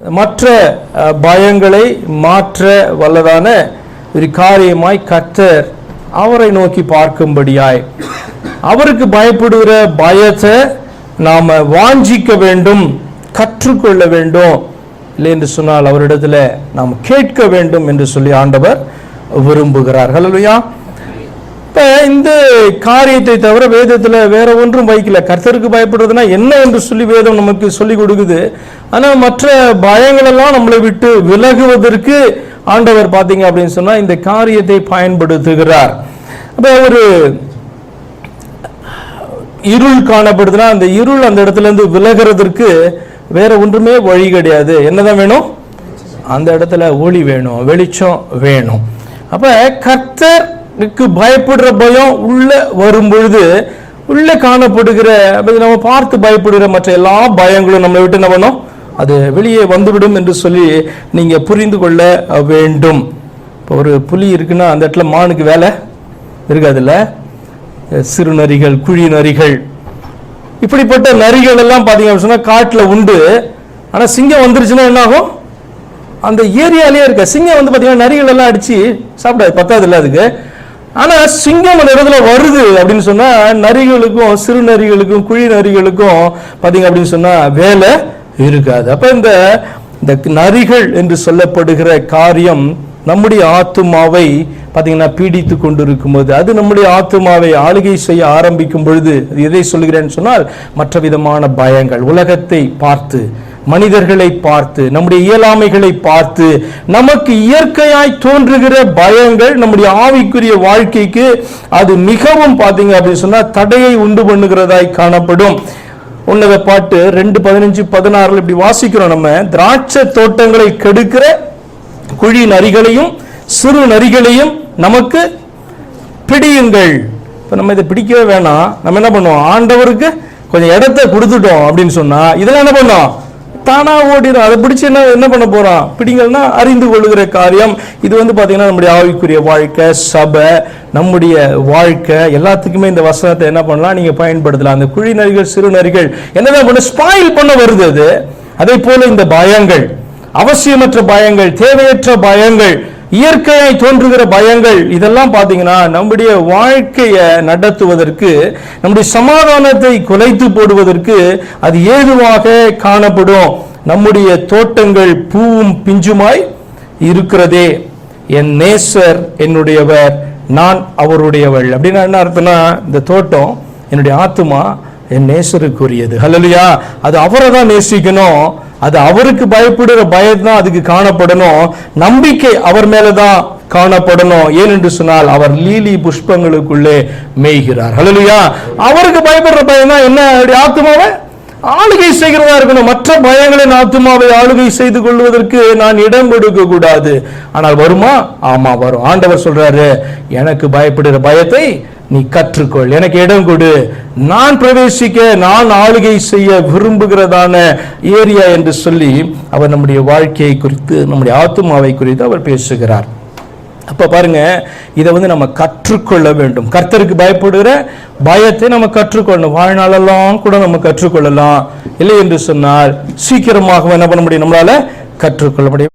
மற்ற பயங்களை மாற்ற வல்லதான ஒரு காரியமாய் கத்தர் அவரை நோக்கி பார்க்கும்படியாய். அவருக்கு பயப்படுகிற பயத்தை நாம வாஞ்சிக்க வேண்டும் கற்றுக்கொள்ள வேண்டும். இல்லை என்று சொன்னால் அவரிடத்துல நாம் கேட்க வேண்டும் என்று சொல்லி ஆண்டவர் விரும்புகிறார்கள் ஹalleluya. இப்போ இந்த காரியத்தை தவிர வேதத்தில் வேற ஒன்றும் வைக்கல கர்த்தருக்கு பயப்படுறதுனா என்ன என்று சொல்லி வேதம் நமக்கு சொல்லி கொடுக்குது. ஆனால் மற்ற பயங்களெல்லாம் நம்மளை விட்டு விலகுவதற்கு ஆண்டவர் பார்த்தீங்க அப்படின்னு சொன்னால் இந்த காரியத்தை பயன்படுத்துகிறார். அப்போ ஒரு இருள் காணப்படுதுன்னா அந்த இருள் அந்த இடத்துலேருந்து விலகிறதுக்கு வேற ஒன்றுமே வழி கிடையாது. என்னதான் வேணும்? அந்த இடத்துல ஒளி வேணும் வெளிச்சம் வேணும். அப்போ கர்த்தர் பயப்படுற பயம் உள்ள வரும் பொழுது உள்ள காணப்படுகிற நம்ம பார்த்து பயப்படுகிற மற்ற எல்லா பயங்களும் நம்மளை விட்டு என்ன பண்ணும்? அது வெளியே வந்துவிடும் என்று சொல்லி நீங்க புரிந்து கொள்ள வேண்டும். இப்போ ஒரு புலி இருக்குன்னா அந்த இடத்துல மானுக்கு வேலை இருக்காதுல்ல? சிறு நரிகள் குழி நரிகள். இப்படிப்பட்ட நரிகள் எல்லாம் பார்த்தீங்க அப்படின்னு சொன்னால் காட்டில் உண்டு. ஆனால் சிங்கம் வந்துருச்சுன்னா என்ன ஆகும் அந்த ஏரியாலேயே இருக்க. சிங்கம் வந்து பார்த்தீங்கன்னா நரிகள் எல்லாம் அடித்து சாப்பிடாது பத்தாது இல்லை அதுக்கு. ஆனால் சிங்கம் அந்த இடத்துல வருது அப்படின்னு சொன்னால் நரிகளுக்கும் சிறு நரிகளுக்கும் குழி நரிகளுக்கும் பார்த்தீங்க அப்படின்னு சொன்னால் வேலை இருக்காது. அப்போ இந்த இந்த நரிகள் என்று சொல்லப்படுகிற காரியம் நம்முடைய ஆத்துமாவை பார்த்தீங்கன்னா பீடித்து கொண்டிருக்கும் போது அது நம்முடைய ஆத்துமாவை ஆளுகை செய்ய ஆரம்பிக்கும் பொழுது அது எதை சொல்கிறேன்னு சொன்னால் மற்ற விதமான பயங்கள் உலகத்தை பார்த்து. மனிதர்களை பார்த்து நம்முடைய இயலாமைகளை பார்த்து நமக்கு இயற்கையாய் தோன்றுகிற பயங்கள் நம்முடைய ஆவிக்குரிய வாழ்க்கைக்கு அது மிகவும் பார்த்தீங்க அப்படின்னு சொன்னால் தடையை உண்டு பண்ணுகிறதாய் காணப்படும். உன்னத பாட்டு ரெண்டு பதினஞ்சு பதினாறுல இப்படி வாசிக்கிறோம் நம்ம. திராட்சை தோட்டங்களை கெடுக்கிற குழி நரிகளையும் சிறு நரிகளையும் நமக்கு பிடியுங்கள். இப்போ நம்ம இதை பிடிக்கவே வேணாம். நம்ம என்ன பண்ணுவோம்? ஆண்டவருக்கு கொஞ்சம் இடத்த கொடுத்துட்டோம் அப்படின்னு சொன்னா இதெல்லாம் என்ன பண்ணோம்? தானா ஓடிடும் அதை பிடிச்சு என்ன என்ன பண்ண போறான்? பிடிங்கள்னா அறிந்து கொள்ளுகிற காரியம். இது வந்து பாத்தீங்கன்னா நம்முடைய ஆவிக்குரிய வாழ்க்கை சபை நம்முடைய வாழ்க்கை. எல்லாத்துக்குமே இந்த வசனத்தை என்ன பண்ணலாம்? நீங்க பயன்படுத்தலாம். அந்த குழி நரிகள் சிறு நரிகள் என்னதான் பண்ண ஸ்பாயில் பண்ண வருது அது. அதே போல இந்த பயங்கள் அவசியமற்ற பயங்கள் தேவையற்ற பயங்கள் இயற்கையாய் தோன்றுகிற பயங்கள் இதெல்லாம் பார்த்தீங்கன்னா நம்முடைய வாழ்க்கையை நடத்துவதற்கு நம்முடைய சமாதானத்தை குலைத்து போடுவதற்கு அது ஏதுவாக காணப்படும். நம்முடைய தோட்டங்கள் பூவும் பிஞ்சுமாய் இருக்கிறதே. என் நேசர் என்னுடையவர் நான் அவருடையவள். அப்படின்னா என்ன அர்த்தம்னா இந்த தோட்டம் என்னுடைய ஆத்துமா என் நேசருக்குரியது. ஹalleluya அது அவரை தான் நேசிக்கணும். அது அவருக்கு பயப்படுற பயம் தான் அதுக்கு காணப்படணும். நம்பிக்கை அவர் மேலதான் காணப்படணும். ஏனென்று சொன்னால் அவர் லீலி புஷ்பங்களுக்குள்ளே மேய்கிறார். ஹalleluya அவருக்கு பயப்படுற பயம் தான் என்ன? அவருடைய ஆத்துமாவை? ஆளுகை செய்கிறதா இருக்கணும். மற்ற பயங்களின் ஆத்துமாவை ஆளுகை செய்து கொள்வதற்கு நான் இடம் கொடுக்க கூடாது. ஆனால் வருமா? ஆமா வரும். ஆண்டவர் சொல்றாரு எனக்கு பயப்படுகிற பயத்தை நீ கற்றுக்கொள். எனக்கு இடம் கொடு. நான் பிரவேசிக்க நான் ஆளுகை செய்ய விரும்புகிறதான ஏரியா என்று சொல்லி அவர் நம்முடைய வாழ்க்கையை குறித்து நம்முடைய ஆத்துமாவை குறித்து அவர் பேசுகிறார். அப்ப பாருங்க இதை வந்து நம்ம கற்றுக்கொள்ள வேண்டும். கர்த்தருக்கு பயப்படுகிற பயத்தை நம்ம கற்றுக்கொள்ளணும். வாழ்நாளெல்லாம் கூட நம்ம கற்றுக்கொள்ளலாம். இல்லை என்று சொன்னால் சீக்கிரமாக என்ன பண்ண முடியும்? நம்மளால கற்றுக்கொள்ள முடியும்.